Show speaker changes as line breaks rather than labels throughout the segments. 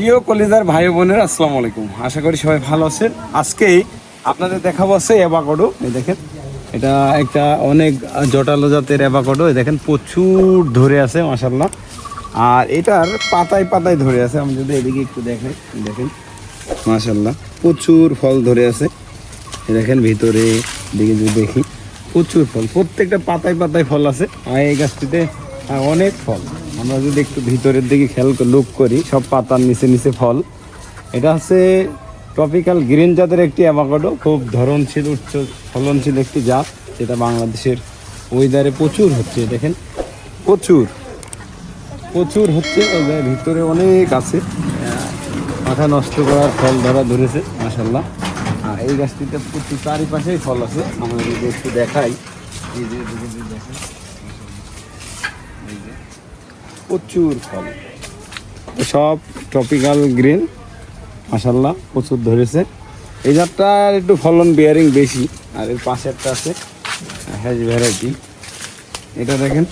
প্রিয় কলিজার ভাই বোনের, আসসালামু আলাইকুম। আশা করি সবাই ভালো আছেন। আজকে আপনাদের দেখাবো আছে অ্যাভাকাডো। এই দেখেন, এটা একটা অনেক জটালো জাতের অ্যাভাকাডো। এই দেখেন, প্রচুর ধরে আছে মাসাল্লাহ আর এটার পাতায় পাতায় ধরে আছে। আমি যদি এদিকে একটু দেখেন দেখেন মাসাল্লাহ প্রচুর ফল ধরে আছে। দেখেন, ভিতরে দিকে যদি দেখি, প্রচুর ফল। প্রত্যেকটা পাতায় পাতায় ফল আছে। আর এই গাছটিতে অনেক ফল। আমরা যদি একটু ভিতরের দিকে খেয়াল লুক করি, সব পাতার নিচে নিচে ফল। এটা হচ্ছে ট্রপিক্যাল গ্রিন জাতের একটি অ্যাভাকাডো খুব ধরনশীল, উচ্চ ফলনশীল একটি জাত, যেটা বাংলাদেশের ওয়েদারে প্রচুর হচ্ছে, দেখেন। প্রচুর। প্রচুর হচ্ছে ভিতরে অনেক আছে। মাথা নষ্ট করার ফল ধরা ধরেছে মাসাল্লাহ আর এই গাছটিতে প্রচুর চারিপাশেই ফল আছে। আমরা যদি একটু দেখাই, এই প্রচুর ফল। সব ট্রপিক্যাল গ্রিন মাসাল্লাহ প্রচুর ধরেছে। এই জাতটার একটু ফলন বিয়ারিং বেশি আর এর পাশে একটা আছে হ্যাজ ভ্যারাইটি এটা দেখেন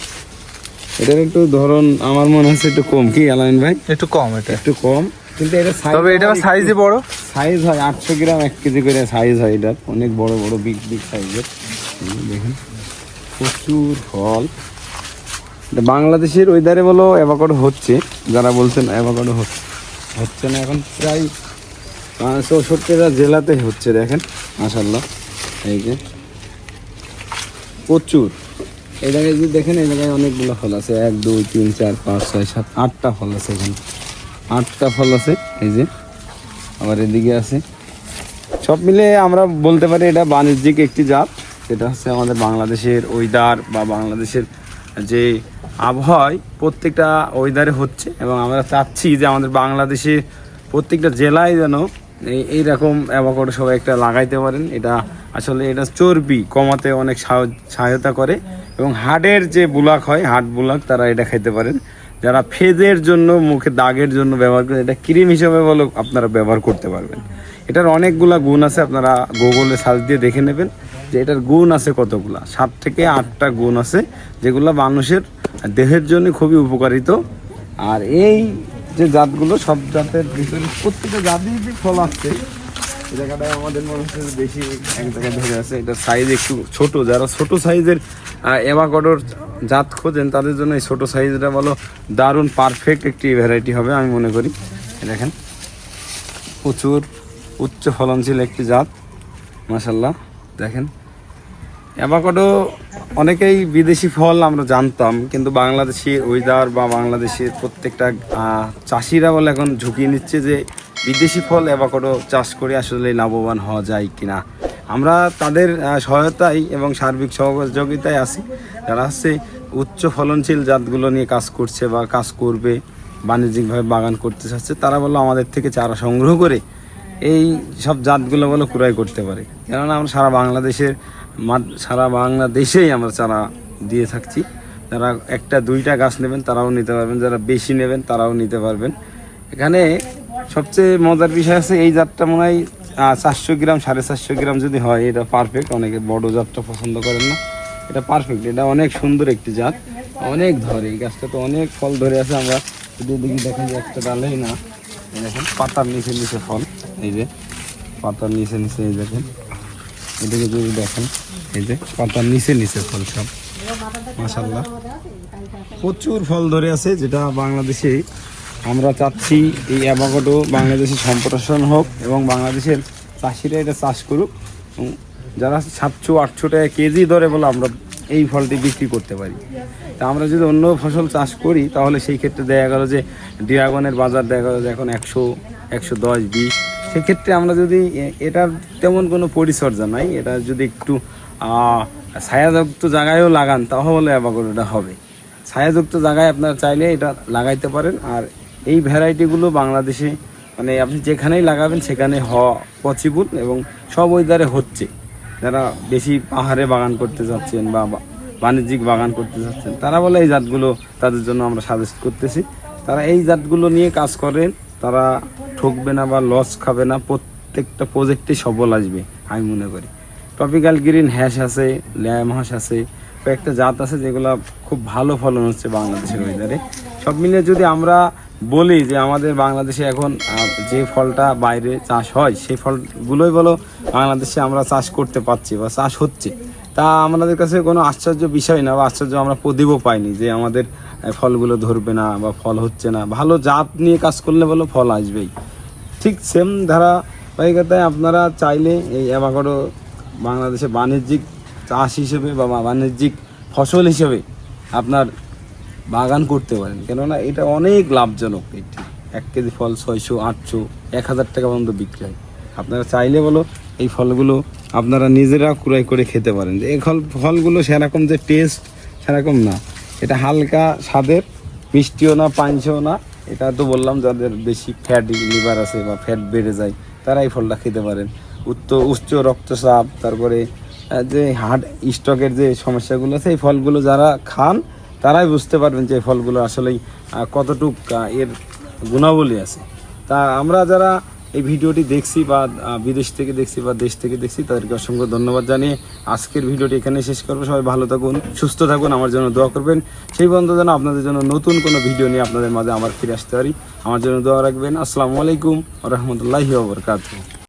এটার একটু ধরন আমার মনে হচ্ছে একটু কম। কি আলামিন ভাই?
একটু কম এটা।
একটু কম কিন্তু এটা
তবে এটা সাইজে বড়।
সাইজ হয় আটশো গ্রাম এক কেজি করে সাইজ হয় এটার। অনেক বড় বড় বিগ বিগ সাইজের দেখেন প্রচুর ফল। বাংলাদেশের ওইদারে বলো অ্যাভাকাডো হচ্ছে। যারা বলছেন অ্যাভাকাডো হচ্ছে। হচ্ছে না এখন প্রায় আহ, চৌষট্টিটা জেলাতে হচ্ছে দেখেন। মাসাল্লাহ এই যে প্রচুর। এই জায়গায় যদি দেখেন এই জায়গায় অনেকগুলো ফল আছে। এক দুই তিন চার পাঁচ ছয় সাত আটটা ফল আছে এখানে। আটটা ফল আছে এই যে আবার এদিকে আছে। সব মিলে আমরা বলতে পারি এটা বাণিজ্যিক একটি জাত। যেটা হচ্ছে আমাদের বাংলাদেশের ওয়েদার বা বাংলাদেশের যে আবহাওয়ায় প্রত্যেকটা ওয়েদারে হচ্ছে এবং আমরা চাচ্ছি যে আমাদের বাংলাদেশে প্রত্যেকটা জেলায় যেন এই, এইরকম অ্যাভাকাডো সবাই একটা লাগাইতে পারেন। এটা আসলে এটা চর্বি কমাতে অনেক সাহায- সহায়তা করে এবং হার্টের যে বুলাক হয় হার্ট বুলাক, তারা এটা খাইতে পারেন। যারা ফেজের জন্য, মুখে দাগের জন্য ব্যবহার করেন এটা ক্রিম হিসেবে বলো আপনারা ব্যবহার করতে পারবেন। এটার অনেকগুলা গুণ আছে, আপনারা গুগলে সার্চ দিয়ে দেখে নেবেন যে এটার গুণ আছে কতগুলা। সাত থেকে আটটা গুণ আছে, যেগুলো মানুষের দেহের জন্য খুবই উপকারিত। আর এই যে জাতগুলো, সব জাতের ভিতরে প্রত্যেকটা জাতেই যে ফল আসছে এই জায়গাটায় আমাদের মনে হচ্ছে বেশি এক জায়গায় ধরে আছে। এটা সাইজ একটু ছোট। যারা ছোট সাইজের এভাকাডোর জাত খোঁজেন, তাদের জন্য এই ছোটো সাইজটা বলো, দারুণ পারফেক্ট একটি ভ্যারাইটি হবে, আমি মনে করি। দেখেন, প্রচুর উচ্চ ফলনশীল একটি জাত মাসাল্লাহ দেখেন অ্যাভাকাডো অনেকেই বিদেশি ফল আমরা জানতাম, কিন্তু বাংলাদেশি ওয়েদার বা বাংলাদেশের প্রত্যেকটা চাষিরা বলে এখন ঝুঁকি নিচ্ছে যে বিদেশি ফল অ্যাভাকাডো চাষ করে আসলে লাভবান হওয়া যায় কিনা। আমরা তাদের সহায়তায় এবং সার্বিক সহযোগিতায় আছি। যারা হচ্ছে উচ্চ ফলনশীল জাতগুলো নিয়ে কাজ করছে বা কাজ করবে, বাণিজ্যিকভাবে বাগান করতে চাচ্ছে, তারা বলো আমাদের থেকে চারা সংগ্রহ করে এই সব জাতগুলো বলো ক্রয় করতে পারে। কেননা আমরা সারা বাংলাদেশের সারা বাংলাদেশেই আমরা চারা দিয়ে থাকছি। যারা একটা, দুইটা গাছ নেবেন, তারাও নিতে পারবেন। যারা বেশি নেবেন, তারাও নিতে পারবেন। এখানে সবচেয়ে মজার বিষয় আছে, এই জাতটা মনে হয় চারশো গ্রাম, সাড়ে চারশো গ্রাম যদি হয়, এটা পারফেক্ট অনেকে বড় জাতটা পছন্দ করেন না। এটা পারফেক্ট এটা অনেক সুন্দর একটি জাত। অনেক ধরে, এই গাছটা তো অনেক ফল ধরে আছে। আমরা যদি এদিকে দেখেন যে একটা ডালেই না। দেখেন, পাতার নিচে নিচে ফল। এই যে, পাতার নিচে নিচে, এই দেখেন। এদিকে যদি দেখেন, এই যে পাতার নিচে নিচে ফল সব। মাসাল্লাহ প্রচুর ফল ধরে আছে, যেটা বাংলাদেশে আমরা চাচ্ছি এই অ্যাভাকাডো বাংলাদেশে সম্প্রসারণ হোক এবং বাংলাদেশের চাষিরা এটা চাষ করুক। যারা সাতশো, আটশো টাকা কেজি ধরে বলে আমরা এই ফলটি বিক্রি করতে পারি। তা আমরা যদি অন্য ফসল চাষ করি, তাহলে সেই ক্ষেত্রে দেখা গেল যে ড্রাগনের বাজার দেখা গেলো যে এখন একশো একশো দশ, বিশ সেক্ষেত্রে আমরা যদি এটার তেমন কোনো পরিচর্যা নাই, এটা যদি একটু ছায়াযুক্ত জায়গায়ও লাগান, তাহলে অ্যাভাকাডোটা হবে। ছায়াযুক্ত জায়গায় আপনারা চাইলে এটা লাগাইতে পারেন, আর এই ভ্যারাইটিগুলো বাংলাদেশে মানে আপনি যেখানেই লাগাবেন সেখানে হওয়া পসিবল এবং সব ওয়েদারে হচ্ছে। যারা বেশি পাহাড়ে বাগান করতে যাচ্ছেন বা- বাণিজ্যিক বাগান করতে যাচ্ছেন, তারা বলে এই জাতগুলো তাদের জন্য আমরা সাজেস্ট করতেছি। তারা এই জাতগুলো নিয়ে কাজ করেন, তারা ঠকবে না বা লস খাবে না, প্রত্যেকটা প্রজেক্টে সবল আসবে, আমি মনে করি। টপিক্যাল গ্রিন হ্যাশ আছে ল্যাম হাঁস আছে, কয়েকটা জাত আছে যেগুলো খুব ভালো ফলন হচ্ছে বাংলাদেশের ওয়েদারে সব মিলিয়ে যদি আমরা বলি যে আমাদের বাংলাদেশে এখন যে ফলটা বাইরে চাষ হয়, সেই ফলগুলোই বলো বাংলাদেশে আমরা চাষ করতে পারছি বা চাষ হচ্ছে। তা আমাদের কাছে কোনো আশ্চর্য বিষয় না বা আশ্চর্য আমরা প্রদীপও পাইনি যে আমাদের ফলগুলো ধরবে না বা ফল হচ্ছে না। ভালো জাত নিয়ে কাজ করলে বলো ফল আসবেই। ঠিক সেম ধারাবাহিকতায় আপনারা চাইলে এই অ্যাভাকাডো বাংলাদেশে বাণিজ্যিক চাষ হিসেবে বা বাণিজ্যিক ফসল হিসেবে আপনার বাগান করতে পারেন। কেননা এটা অনেক লাভজনক এটি। এক কেজি ফল ছয়শো, আটশো, এক হাজার টাকা পর্যন্ত বিক্রি হয়। আপনারা চাইলে বলো এই ফলগুলো আপনারা নিজেরা ক্রয় করে খেতে পারেন। এই ফল, ফলগুলো সেরকম যে টেস্ট সেরকম না। এটা হালকা স্বাদের, মিষ্টিও না পাঞ্চও না। এটা তো বললাম, যাদের বেশি ফ্যাট লিভার আছে বা ফ্যাট বেড়ে যায় তারা এই ফলটা খেতে পারেন। উচ্চ উচ্চ রক্তচাপ, তারপরে যে হার্ট স্টকের যে সমস্যাগুলো আছে, এই ফলগুলো যারা খান, তারাই বুঝতে পারবেন যে এই ফলগুলো আসলেই কতটুক এর গুণাবলী আছে। তা আমরা যারা এই ভিডিওটি দেখছি বা বিদেশ থেকে দেখছি বা দেশ থেকে দেখছি, তাদেরকে অসংখ্য ধন্যবাদ জানিয়ে আজকের ভিডিওটি এখানে শেষ করব। সবাই ভালো থাকুন, সুস্থ থাকুন, আমার জন্য দোয়া করবেন। সেই বন্ধু যেন আপনাদের জন্য নতুন কোনো ভিডিও নিয়ে আপনাদের মাঝে আবার ফিরে আসতে পারি। আমার জন্য দোয়া রাখবেন। আসসালামু আলাইকুম রহমতুল্লাহি ওবরকাতুহ